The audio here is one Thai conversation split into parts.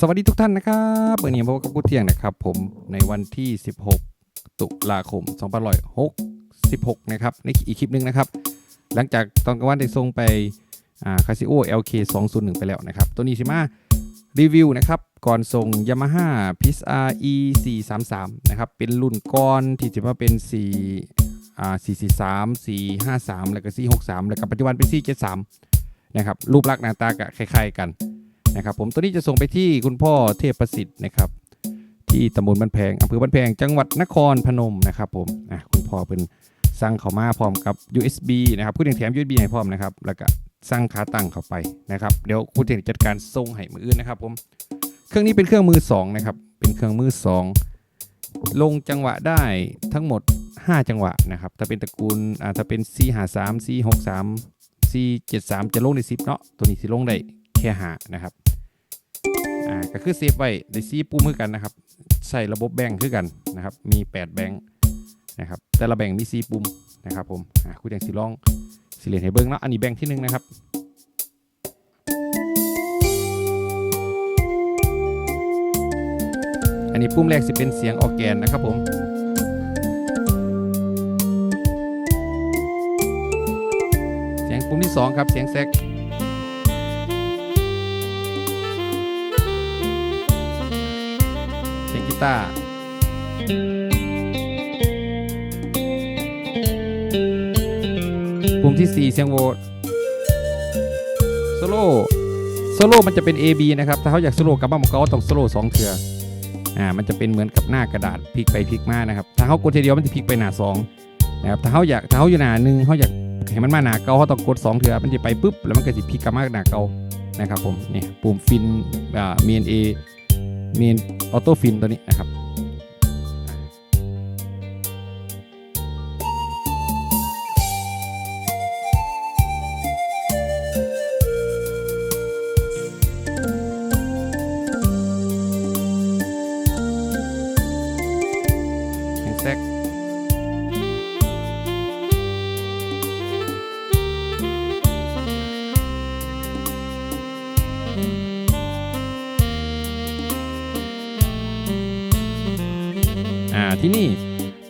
สวัสดีทุกท่านนะครับวันนี้พบกับกูเที่ยงนะครับ ผมในวันที่ 16 ตุลาคม2566 นะครับในอีกคลิปหนึงนะครับ หลังจากตอนกลางวันได้ส่งไปคาซิโอ LK 201 ไปแล้วนะครับ ตัวนี้สิมารีวิวนะครับ ก่อนส่ง Yamaha p i s R E 433นะครับ เป็นรุ่นก้อนที่จะมาเป็น 4 อ่า443 453 แล้วก็463 แล้วก็ปัจจุบันเป็น 473 นะครับ รูปลักษณ์หน้าตาก็คล้ายๆกัน นะครับผมตัวนี้จะส่งไปที่คุณพ่อเทพประสิทธิ์นะครับที่ตำบลบ้านแพงอำเภอบ้านแพง จังหวัดนครพนมนะครับผมอะคุณพ่อเป็นสั่งเข้ามาพร้อมกับ USB นะครับคุณเทียงแถม USB ให้พร้อมนะครับแล้วก็สั่งขาตั้งเข้าไปนะครับเดี๋ยวคุณเทียงจัดการส่งให้มืออื่นนะครับผมเครื่องนี้เป็นเครื่องมือสองนะครับเป็นเครื่องมือสองลงจังหวะได้ทั้งหมด 5 จังหวะนะครับถ้าเป็นตระกูลอ่าถ้าเป็น C หา3 C 6 3 C 7 3จะลงใน10เนาะตัวนี้สิลงได้ แค่หานะครับอ่าก็คือเซฟไว้ได้ซีปุ่มคือกันนะครับ ใส่ระบบแบงคือกันนะครับ มี 8 แบงค์นะครับแต่ละแบ่งมีซีปุ่มนะครับผมอ่าคุณยังสิลองสิเรียนให้เบิ้งเนาะอันนี้แบ่งที่หนึ่งนะครับอันนี้ปุ่มแรกสิเป็นเสียงออแกนนะครับผมเสียงปุ่มที่สองครับ เสียงแซก ตาปุ่มที่ 4 เสียงโหวตโซโล่โซโล่มันจะเป็น A B นะครับ ถ้าเขาอยากโซโล่กับบ้ามันก็ต้องโซโล่สองเถื่ออ่ามันจะเป็นเหมือนกับหน้ากระดาษพลิกไปพลิกมานะครับถ้าเขากดทีเดียวมันจะพลิกไปหน้าสองนะครับถ้าเขาอยากถ้าเขาอยู่หน้าหนึ่งเขาอยากให้มันมาหน้าเก่าเขาต้องกดสองเถื่อมันจะไปปุ๊บแล้วมันก็จะพลิกกลับมาหน้าเก่านะครับผมนี่ปุ่มฟินอ่ามีนเอ มีออโต้ฟินตัวนี้นะครับ อ่าที่นี่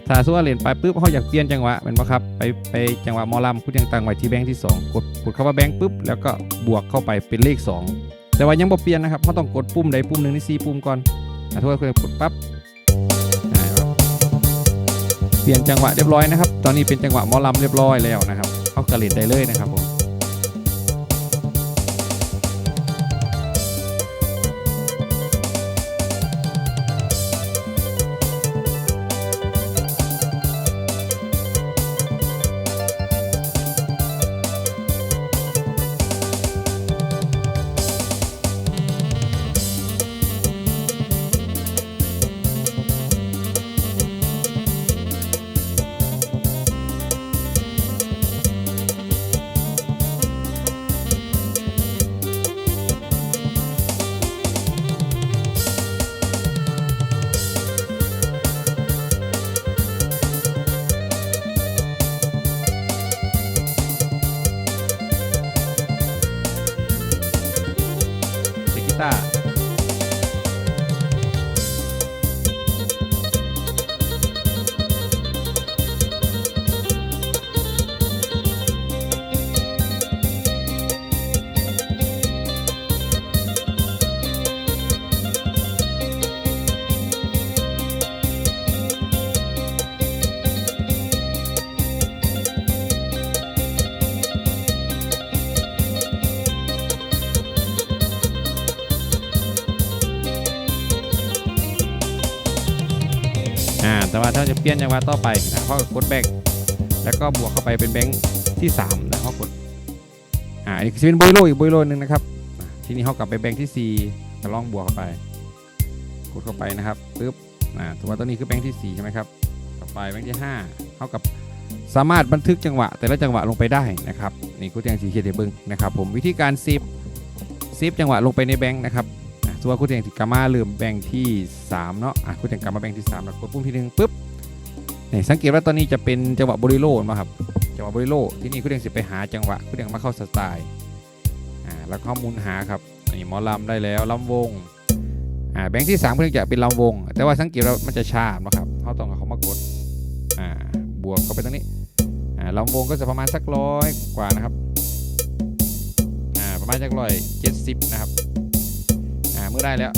ถ้าสมมติว่าเล่นไปปุ๊บเขาอยากเปลี่ยนจังหวะเป็นปะครับไปไปจังหวะมอลำคุณยังตั้งไว้ที่แบงค์ที่2กดกดเข้าว่าแบงค์ปุ๊บแล้วก็บวกเข้าไปเป็นเลข 2 แต่ว่ายังบ่เปลี่ยนนะครับเขาต้องกดปุ่มใดปุ่มหนึ่งใน4ปุ่มก่อนอ่าทุกคนกดปั๊บอ่าครับเปลี่ยนจังหวะเรียบร้อยนะครับ ตอนนี้เป็นจังหวะมอลำเรียบร้อยแล้วนะครับ เขากระเล่นได้เลยนะครับผม เปลี่ยนจังหวะต่อไปนะเขาก็กดแบงค์แล้วก็บวกเข้าไปเป็นแบงค์ที่3นะเขากดอ่าอันนี้จะเป็นโบยโลอีกโบยโลหนึ่งนะครับทีนี้เขากลับไปแบงค์ที่4ก็ลองบวกเข้าไป กดเข้าไปนะครับปึ๊บอ่าถือว่าตัวนี้คือแบงค์ที่4ใช่ไหมครับต่อไปแบงค์ที่5เท่ากับสามารถบันทึกจังหวะ แต่ละจังหวะลงไปได้นะครับนี่กูแจงสีเขียวเดเบิงนะครับผมวิธีการเซฟเซฟจังหวะลงไปในแบงค์นะครับสมมติว่ากูแจงสิกามาเริ่มแบงค์ที่3เนาะอะกูแจงกามาแบงค์ที่3แล้วกดปุ่มที่หนึ่งปุ๊บ นี่สังเกตว่าตอนนี้จะเป็นจังหวะบริโลมาครับ จังหวะบริโลที่นี่กูแจงสิไปหาจังหวะกูแจงมาเข้าสไตล์อ่าแล้วข้อมูลหาครับนี่หมอลำได้แล้วลำวงอ่าแบงค์ที่3เพื่อจะเป็นลำวง แต่ว่าสังเกตว่ามันจะช้านะครับเขาต้องเขามากดอ่าบวกเข้าไปตรงนี้อ่าลำวงก็จะประมาณสักร้อยกว่านะครับอ่าประมาณสักร้อยเจ็ดสิบนะครับอ่าเมื่อได้แล้ว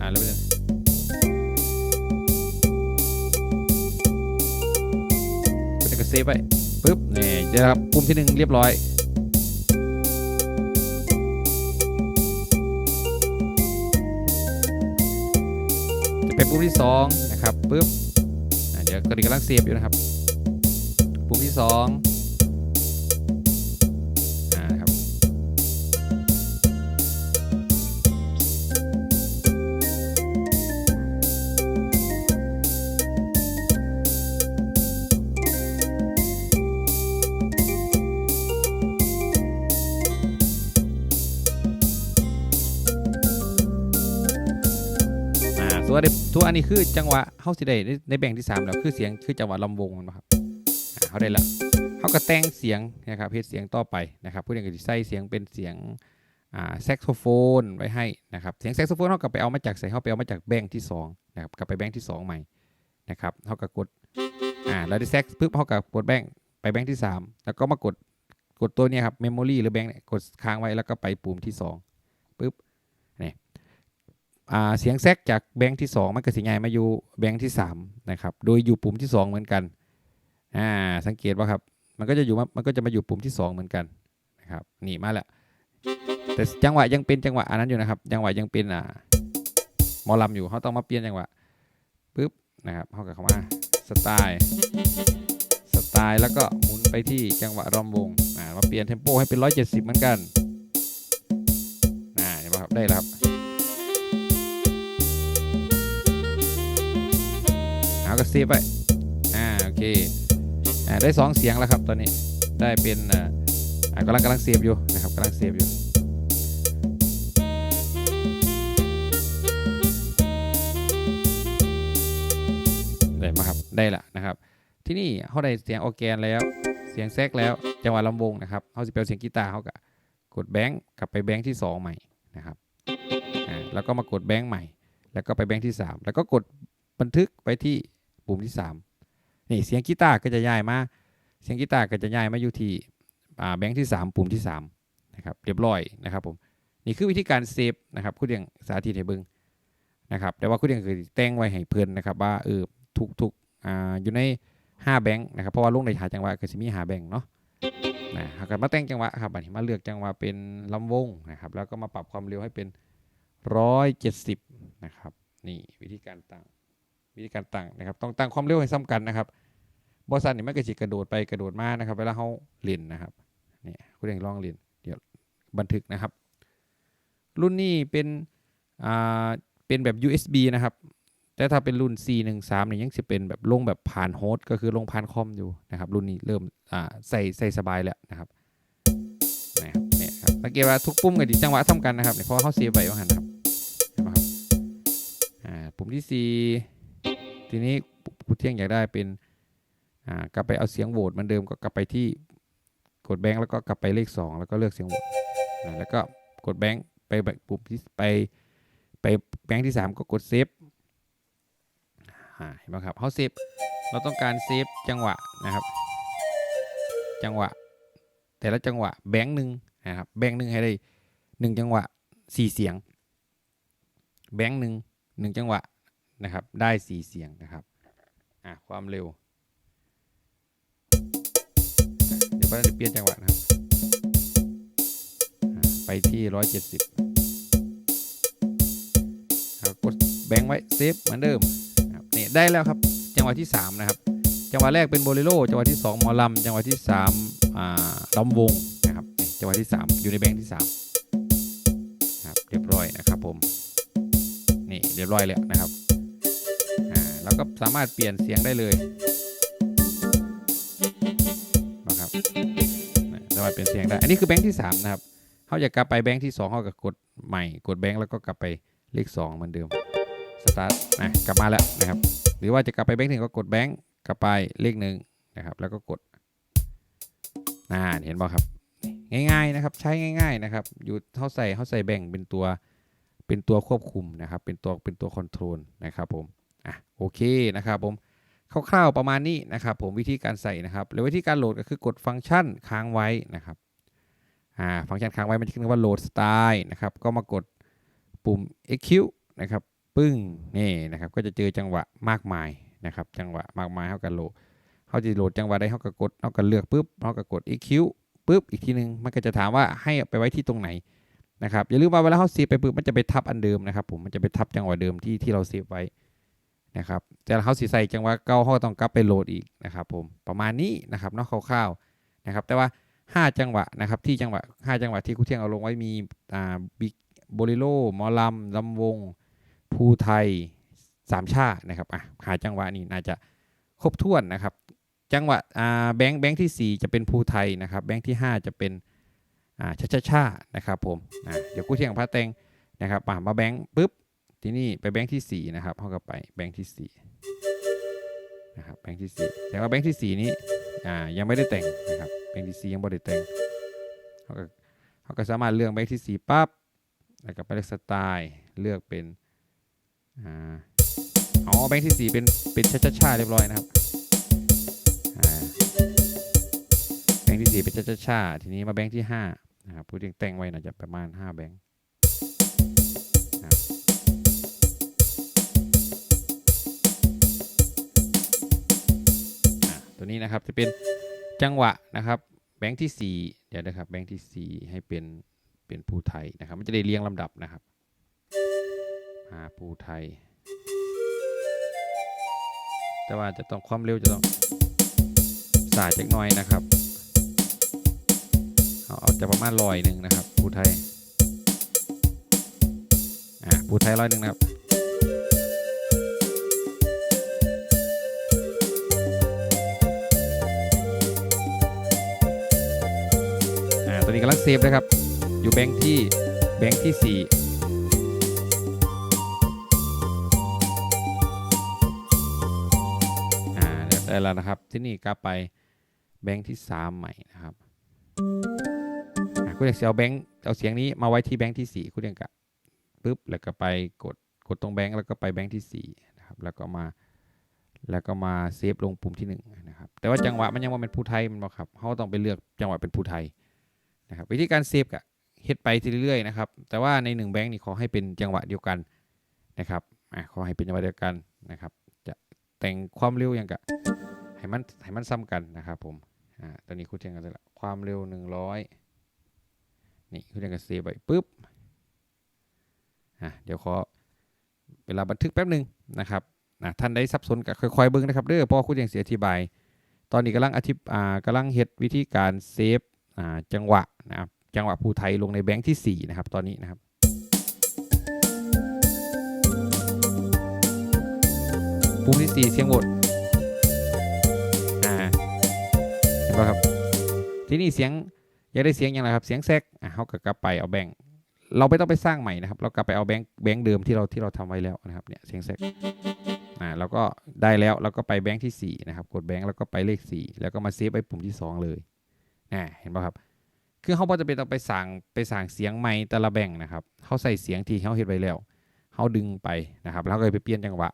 อ่าแล้วไปเฟไว้ปุ๊บนี่นะครับปุ่มที่ 1 เรียบร้อยจะเป็นปุ่มที่ 2 นะครับปุ๊บเดี๋ยวกระดิ่กำลังเซฟอยู่นะครับ ปุ่มที่ 2 ส่วอันนี้คือจังหวะเฮาสิได้ในแบ่งที่สามแล้วคือเสียงคือจังหวะลำวงมันบ่ครับเขาได้ละเขาก็แต่งเสียงนะครับเฮ็ดเสียงต่อไปนะครับผู้เรียนก็สิใส่เสียงเป็นเสียงอ่าแซกโซโฟนไว้ให้นะครับเสียงแซกโซโฟนเขาก็ไปเอามาจากใส่เขาไปเอามาจากแบ่งที่สองนะครับกลับไปแบ่งที่สองใหม่นะครับเขาก็กดอ่าแล้วได้แซกปุ๊บเขาก็กดแบ่งไปแบ่งที่สามแล้วก็มากดกดตัวนี้ครับเมมโมรีหรือแบ่งเนี่ยกดค้างไว้แล้วก็ไปปุ่มที่สองปุ๊บนี่ เสียงแซกจากแบงค์ที่สองมันก็สิย้ายมาอยู่แบงค์ที่สามนะครับโดยอยู่ปุ่มที่สองเหมือนกันอ่าสังเกตว่าครับมันก็จะอยู่มามันก็จะมาอยู่ปุ่มที่สองเหมือนกันนะครับนี่มาแล้วแต่จังหวะยังเป็นจังหวะอันนั้นอยู่นะครับจังหวะยังเป็นอ่ามอลำอยู่เขาต้องมาเปลี่ยนจังหวะปุ๊บนะครับเขากับคำว่าสไตล์สไตล์แล้วก็หมุนไปที่จังหวะรำวงอ่ามาเปลี่ยนเทมโปให้เป็น 170 เหมือนกันอ่าเห็นไหมครับได้แล้วครับ ก็เซฟไปอ่าโอเคอ่าได้สองเสียงแล้วครับตอนนี้ได้เป็นอ่าอ่ากำลังกำลังเซฟอยู่นะครับกำลังเซฟอยู่ได้มาครับได้ละนะครับ ที่นี่เขาได้เสียงออแกนแล้วเสียงแซกแล้วจังหวะลำวงนะครับเขาจะเปลเสียงกีตาร์เขาก็กดแบงค์กลับไปแบงค์ที่สองใหม่นะครับอ่าแล้วก็มากดแบงค์ใหม่ แล้วก็ไปแบงค์ที่สามแล้วก็กดบันทึกไปที่ ปุ่มที่ 3 นี่เสียงกีตาร์ก็จะย้ายมา เสียงกีตาร์ก็จะย้ายมาอยู่ที่แบงค์ที่ 3 ปุ่มที่3นะครับเรียบร้อยนะครับผมนี่คือวิธีการเซฟนะครับคุณเดียงสาธิตให้เบิ่งนะครับแต่ว่าคุณเดียงเคยแต่งไว้ให้เพื่อนนะครับว่าเออทุกทุกอ่าอยู่ใน 5 แบงค์นะครับเพราะว่าลงในหาจังหวะก็จะมีหาแบงค์เนาะนะหากมาแต่งจังหวะครับอันนี้มาเลือกจังหวะเป็นลำวงนะครับแล้วก็มาปรับความเร็วให้เป็น 170นะครับนี่วิธีการตั้ง วิธีการตั้งนะครับ ต้องตั้งความเร็วให้ซ้ำกันนะครับบอสันนี่มันก็จะกระโดดไปกระโดดมานะครับ เวลาเขาเล่นนะครับเนี่ยคุณเองลองเล่นเดี๋ยวบันทึกนะครับ รุ่นนี้เป็นอ่าเป็นแบบ USB นะครับ แต่ถ้าเป็นรุ่น413 เนี่ยยังจะเป็นแบบลงแบบผ่านโฮสต์ก็คือลงผ่านคอมอยู่นะครับ รุ่นนี้เริ่มอ่าใส่ใส่สบายแล้วนะครับนะครับเนี่ยครับสังเกตว่าทุกปุ่มกับจังหวะท่ากันนะครับเนี่ยเพราะเขาเซฟไว้ว่าหันครับเห็นไหมครับอ่าปุ่มที่สี่ ทีนี้ผู้เที่ยงอยากได้เป็นกลับไปเอาเสียงโหวตเหมือนเดิมก็กลับไปที่กดแบงค์แล้วก็กลับไปเลข 2 แล้วก็เลือกเสียงโหวตแล้วก็กดแบงค์ไปปุ่มที่ไปไปแบงค์ที่ 3 ก็กดเซฟเห็นไหมครับเขาเซฟเราต้องการเซฟจังหวะนะครับ จังหวะ แต่ละจังหวะแบงค์หนึ่งนะครับแบงค์หนึ่งให้ได้หนึ่งจังหวะสี่เสียง แบงค์หนึ่งหนึ่งจังหวะ นะครับ ได้สี่เสียงนะครับ อะ ความเร็ว เดี๋ยวก็จะเปลี่ยนจังหวะนะครับ ไปที่ร้อยเจ็ดสิบกดแบงค์ไว้เซฟเหมือนเดิมนะครับนี่ได้แล้วครับ จังหวะที่สามนะครับ จังหวะแรกเป็นโบเลโรจังหวะที่สองหมอลำ จังหวะที่สามอ่าลำวงนะครับจังหวะที่สามอยู่ในแบงค์ที่สามครับ เรียบร้อยนะครับผม นี่เรียบร้อยแล้วนะครับ อ่าเราก็สามารถเปลี่ยนเสียงได้เลยนะครับสามารถเปลี่ยนเสียงได้ อันนี้คือแบงค์ที่ 3 นะครับเขาจะกลับไปแบงค์ที่2เขาก็กดใหม่ กดแบงค์แล้วก็กลับไปเลข2เหมือนเดิม สตาร์ทนะกลับมาแล้วนะครับ หรือว่าจะกลับไปแบงค์หนึ่งก็กดแบงค์กลับไปเลขหนึ่งนะครับ แล้วก็กดน่าเห็นป่ะครับ ง่ายๆนะครับ ใช้ง่าย ๆนะครับ อยู่เท่าใส่เท่าใส่แบ่งเป็นตัว เป็นตัวควบคุมนะครับ เป็นตัว เป็นตัวคอนโทรลนะครับผม อะโอเคนะครับผมคร่าวๆประมาณนี้นะครับผมวิธีการใส่นะครับแล้ววิธีการโหลดก็คือกดฟังก์ชันค้างไว้นะครับอ่าฟังก์ชันค้างไว้มันจะขึ้นว่าโหลดสไตล์นะครับก็มากดปุ่ม execute นะครับปึ้งนี่นะครับก็จะเจอจังหวะมากมายนะครับจังหวะมากมายเท่ากันโหลดเขาจะโหลดจังหวะได้เขาก็กดเขาก็เลือกปุ๊บเขาก็กด execute ปุ๊บอีกทีหนึ่งมันก็จะถามว่าให้ไปไว้ที่ตรงไหนนะครับอย่าลืมว่าเวลาเขาเซฟไปปุ๊บมันจะไปทับอันเดิมนะครับผมมันจะไปทับจังหวะเดิมที่ที่เราเซฟไว้ นะครับแต่เขาสีใส่จังหวะเก่าเขาต้องกลับไปโหลดอีกนะครับผมประมาณนี้นะครับนาะคร่าวๆนะครับแต่ว่า 5 จังหวะนะครับที่จังหวะ 5 จังหวะที่ครูเที่ยงเอาลงไว้มีอ่าบิ๊กโบลิโลมอลำลำวงภูไทยสามชานะครับอะหาจังหวะนี้น่าจะครบถ้วนนะครับ จังหวะอ่าแบงค์แบงค์ที่ 4 จะเป็นภูไทยนะครับ แบงค์ที่ 5 จะเป็นอ่าชาชาชานะครับผมอะเดี๋ยวกูเที่ยงพระแตงนะครับอะมาแบงค์ปุ๊บ ที่นี่ไปแบงค์ที่ 4 นะครับเขาก็ไปแบงค์ที่4นะครับแบงค์ที่4แต่ว่าแบงค์ที่ 4 นี้อ่ายังไม่ได้แต่งนะครับแบงค์ที่4ยังไม่ได้แต่งเขาก็เขาก็สามารถเลือกแบงค์ที่4ปั๊บแล้วก็ไปเลือกสไตล์เลือกเป็นอ่าอ๋อแบงค์ที่4เป็นเป็นชาชาชาเรียบร้อยนะครับอ่าแบงค์ที่4เป็นชาชาชาทีนี้มาแบงค์ที่5นะครับผู้ที่แต่งไว้น่าจะประมาณ 5 แบงค์ ตัวนี้นะครับจะเป็นจังหวะนะครับแบงค์ที่ 4 เดี๋ยวนะครับแบงค์ที่ 4 ให้เป็นเป็นภูไทยนะครับ มันจะได้เรียงลำดับนะครับอ่าภูไทย แต่ว่าจะต้องความเร็วจะต้องสายจักน่อยนะครับเอาจะประมาณร้อยหนึ่งนะครับภูไทยอ่าภูไทยร้อยหนึ่งนะครับ ตัวนี้กำลังเซฟนะครับ อยู่แบงค์ที่แบงค์ที่สี่อ่าได้แล้วนะครับ ที่นี่กลับไปแบงค์ที่ 3 ใหม่นะครับคุณเอกเอาแบงค์เอาเสียงนี้มาไว้ที่แบงค์ที่ 4 คุณเอกกะปุ๊บแล้วก็ไปกดกดตรงแบงค์แล้วก็ไปแบงค์ที่4นะครับแล้วก็มาแล้วก็มาเซฟลงปุ่มที่1นะครับแต่ว่าจังหวะมันยังว่าเป็นผู้ไทยมันบอกครับเขาต้องไปเลือกจังหวะเป็นผู้ไทย นะครับวิธีการเซฟกะเฮ็ดไปเรื่อยๆนะครับแต่ว่าใน1แบงค์นี่ขอให้เป็นจังหวะเดียวกันนะครับอ่าขอให้เป็นจังหวะเดียวกันนะครับ จะแต่งความเร็วอย่างกะให้มันให้มันซ้ำกันนะครับผมอ่าตอนนี้คุณเทียงกันละความเร็ว 100นี่คุณเทียงกันเซฟไปปุ๊บอ่าเดี๋ยวขอเวลาบันทึกแป๊บหนึ่งนะครับนะท่านได้สับสนกับค่อยๆเบิ้งนะครับเด้อเพราะว่าคุณเทียงเสียอธิบาย ตอนนี้กำลังอธิบอ่ากำลังเฮ็ดวิธีการเซฟ จังหวะนะครับจังหวะภูไทยลงในแบงค์ที่ 4 นะครับตอนนี้นะครับปุ่มที่ 4 เสียงหวตอ่าเห็นป่ะครับที่นี้เสียงอยากได้เสียงอย่างไรครับเสียงแซกอะเขาก็กลับไปเอาแบงค์เราไม่ต้องไปสร้างใหม่นะครับ เรากลับไปเอาแบงค์แบงค์เดิมที่เราที่เราทำไว้แล้วนะครับเนี่ยเสียงแซกอ่าเราก็ได้แล้วเราก็ไปแบงค์ที่ 4 นะครับ กดแบงค์แล้วก็ไปเลข 4 แล้วก็มาเซฟไอ้ปุ่มที่ 2 เลย อ่าเห็นป่ะครับ คือเขาพอจะเป็นต้องไปสั่งไปสั่งเสียงใหม่แต่ละแบงนะครับเขาใส่เสียงที่เขาเฮ็ดไว้แล้วเขาดึงไปนะครับ แล้วก็ไปเปลี่ยนจังหวะ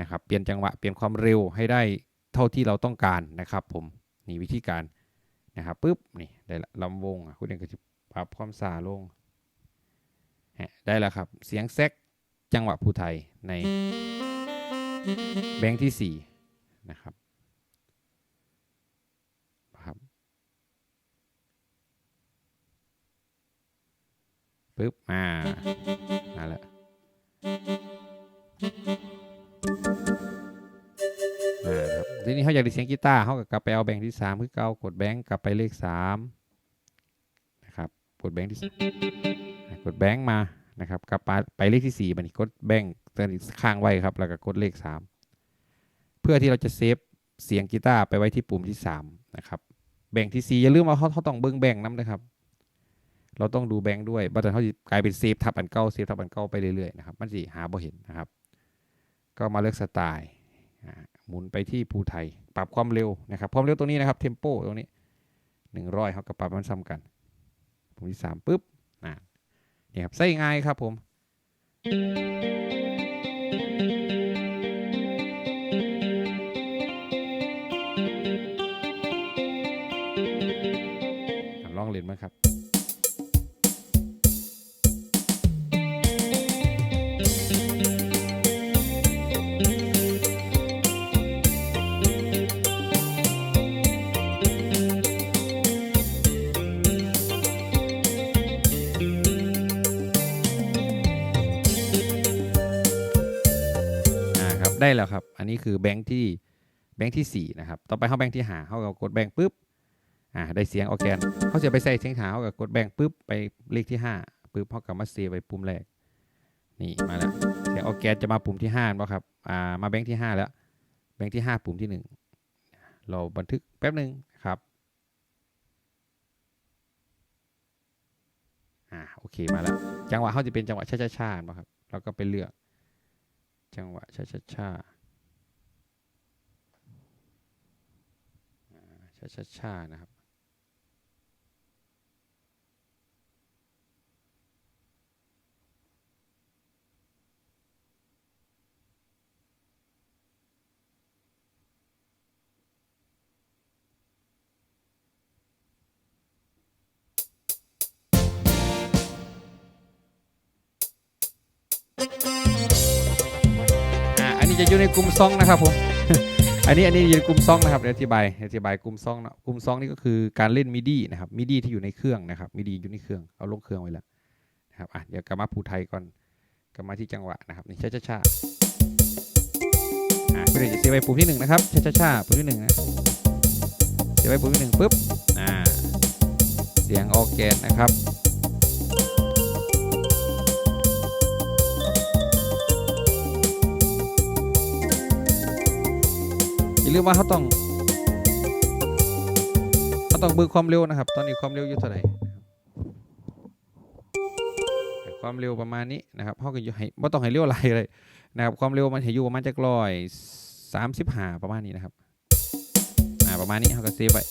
นะครับ เปลี่ยนจังหวะ เปลี่ยนความเร็วให้ได้เท่าที่เราต้องการนะครับ ผมนี่วิธีการนะครับปุ๊บนี่ได้ละลำวงอะคุณเองก็จะปรับความสาลงได้แล้วครับ เสียงแซกจังหวะภูไทยในแบงค์ที่4นะครับ ปุ๊บมามาแล้วอ่าครับทีนี้เขาอยากได้เสียงกีตาร์เขาก็กลับไปเอาแบงค์ที่สามคือเก่ากดแบงค์กลับไปเลขสามนะครับกดแบงค์ที่กดแบงค์มานะครับกลับไปไปเลขที่สี่บัดนกดแบงค์ตอนนี้ค้างไว้ครับแล้วก็กดเลขสามเพื่อที่เราจะเซฟเสียงกีตาร์ไปไว้ที่ปุ่มที่สามนะครับแบงที่สี่อย่าลืมว่าเขาเขาต้องเบิ้งแบงน้ำนะครับ เราต้องดูแบงค์ด้วยบัตรเขาจะกลายเป็นเซฟทับอันเก้าเซฟทับอันเก้าไปเรื่อยๆนะครับมันสิหาบ่เห็นนะครับ ก็มาเลือกสไตล์หมุนไปที่ภูไทย ปรับความเร็วนะครับความเร็วตรงนี้นะครับเทมโปตรงนี้หนึ่งร้อยเขาก็ปรับมันซ้ำกันปุ่มที่สามปุ๊บอ่านี่ครับใส่ง่ายครับผมลองเล่นมั้งครับอ่าครับ ได้แล้วครับ อันนี้คือแบงค์ที่แบงค์ที่สี่นะครับ ต่อไปเข้าแบงค์ที่หาเขาก็กดแบงค์ปุ๊บ อ่า ได้เสียงออร์แกนเขาจะไปใส่เสียงหาเขาก็กดแบงค์ปุ๊บ ไปเลขที่ห้าปุ๊บเขากับมาเซไว้ปุ่มแรก นี่มาแล้ว เสียงออร์แกนจะมาปุ่มที่ห้าป่ะครับ อ่า มาแบงค์ที่ห้าแล้ว แบงค์ที่ห้าปุ่มที่หนึ่งเราบันทึกแป๊บหนึ่งครับ อ่า โอเค มาแล้ว จังหวะเขาจะเป็นจังหวะช้าๆๆป่ะครับ เราก็ไปเลือก จังหวะช้าๆๆอ่าช้าๆๆนะครับ จะอยู่ในกลุ่มซองนะครับผม อันนี้อันนี้อยู่ในกลุ่มซองนะครับเดี๋ยวอธิบายอธิบายกลุ่มซองนะกลุ่มซองนี่ก็คือการเล่นมิดีนะครับมิดีที่อยู่ในเครื่องนะครับมิดีอยู่ในเครื่องเอาลงเครื่องไว้แล้วนะครับอะเดี๋ยวกลับมาภูไทยก่อนกลับมาที่จังหวะนะครับนี่ช้าช้าช้าอะเดี๋ยวจะเสียไปปุ่มที่หนึ่งนะครับช้าช้าช้าปุ่มที่หนึ่งนะเสียไปปุ่มที่หนึ่งปุ๊บอ่าเสียงออแกนนะครับ ลืมว่าเขาต้องเขาต้องเบิกความเร็วนะครับ ตอนนี้ความเร็วอยู่เท่าไหร่ครับความเร็วประมาณนี้นะครับเขาก็อยู่ให้ไม่ต้องให้เร็วอะไรเลยนะครับความเร็วมันให้อยู่ประมาณจักร้อยสามสิบห้าประมาณนี้นะครับอ่าประมาณนี้เขาก็เซฟไว้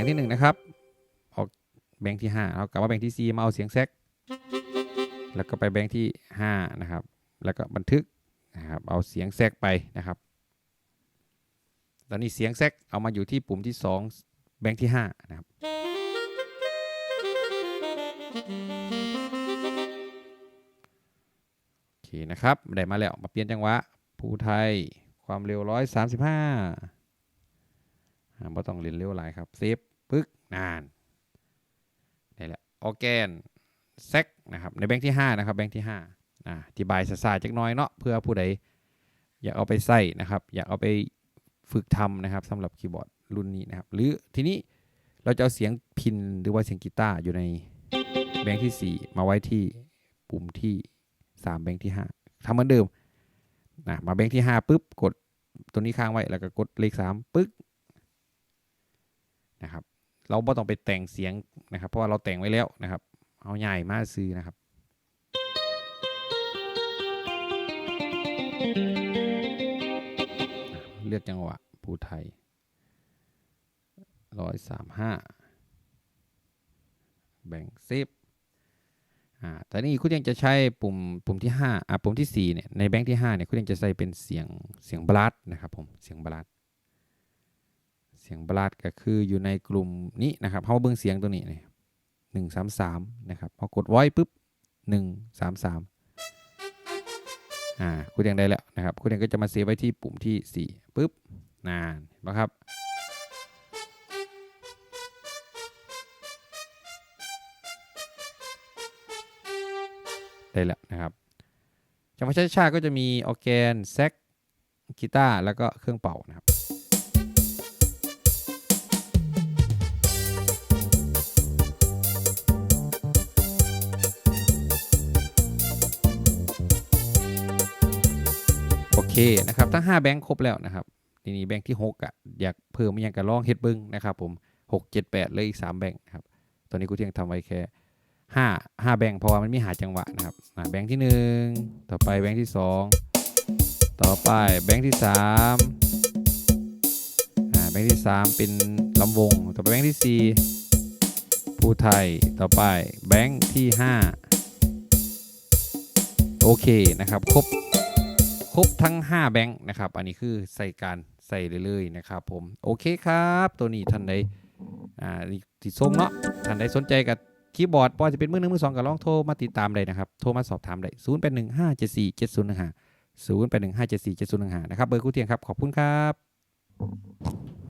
สียงที่หนึ่งนะครับ ออกแบงค์ที่ห้าเอากลับมาแบงค์ที่สี่มาเอาเสียงแซก แล้วก็ไปแบงค์ที่ห้านะครับ แล้วก็บันทึกนะครับ เอาเสียงแซกไปนะครับ ตอนนี้เสียงแซกเอามาอยู่ที่ปุ่มที่สองแบงค์ที่ห้านะครับ โอเคนะครับ ได้มาแล้ว มาเปลี่ยนจังหวะ ภูไทย ความเร็ว 135อ่าบ่ต้องเล่นเร็วหลายครับเซฟ ปึ๊กนานนี่แหละออแกนแซกนะครับในแบงค์ที่ 5 นะครับแบงค์ที่5อ่าอธิบายซาๆจักน้อยเนาะเพื่อผู้ใดอยากเอาไปใส่นะครับ อยากเอาไปฝึกทำนะครับสำหรับคีย์บอร์ดรุ่นนี้นะครับ หรือทีนี้เราจะเอาเสียงพินหรือว่าเสียงกีตาร์อยู่ในแบงค์ที่ 4 มาไว้ที่ปุ่มที่ 3 แบงค์ที่ 5ทำเหมือนเดิมนะมาแบงค์ที่ 5ปุ๊บกดตัวนี้ค้างไว้แล้วก็กดเลข 3ปึ๊กนะครับ เราไม่ต้องไปแต่งเสียงนะครับ เพราะว่าเราแต่งไว้แล้วนะครับ เอาใหญ่มากซื้อนะครับ เลือกจังหวะภูไทยร้อยสามห้าแบ่งซิปอ่าแต่นี่คุณยังจะใช้ปุ่มปุ่มที่ห้าอ่าปุ่มที่สี่เนี่ยในแบงค์ที่ห้าเนี่ยคุณยังจะใส่เป็นเสียงเสียงบลัดนะครับผมเสียงบลัด สียงบลัดก็คืออยู่ในกลุ่มนี้นะครับเขาเบิ้งเสียงตัวนี้นี่หนึ่งสามสามนะครับพอกดไว้ปุ๊บหนึ่งสามสามอ่าคุณยังได้แล้วนะครับคุณยังก็จะมาเซฟไว้ที่ปุ่มที่สี่ปุ๊บนานนะครับได้แล้วนะครับจังหวะช้าๆก็จะมีออแกนแซกกีตาร์แล้วก็เครื่องเป่านะครับ นะครับทั้ง5แบงค์ครบแล้วนะครับทีนี้แบงค์ที่6อะอยากเพิ่มย่างก็ลองเฮ็ดบิ้งนะครับผม6 7 8เลยอีก 3 แบงค์นะครับตัวนี้ครูเที่ยงทำไว้แค่ห้าห้าแบงค์เพราะว่ามันมีหาจังหวะนะครับแบงค์ที่หนึ่งต่อไปแบงค์ที่สองต่อไปแบงค์ที่สามแบงค์ที่สามเป็นลำวง ต่อไปแบงค์ที่สี่ผู้ไทยต่อไปแบงค์ที่ห้าโอเคนะครับครบ บทั้ง 5 แบงค์นะครับ อันนี้คือใส่การใส่เลยๆนะครับผม โอเคครับ ตัวนี้ท่านใดอ่าติดส้มเนาะท่านใดสนใจกับคีย์บอร์ดปอจะเป็นมือหนึ่งมือสองก็ลองโทรมาติดตามได้นะครับ โทรมาสอบถามได้ศูนย์แปดหนึ่งห้าเจ็ดสี่เจ็ดศูนย์หนึ่งห้าศูนย์แปดหนึ่งห้าเจ็ดสี่เจ็ดศูนย์หนึ่งห้านะครับ เบอร์คู่เทียงครับ ขอบคุณครับ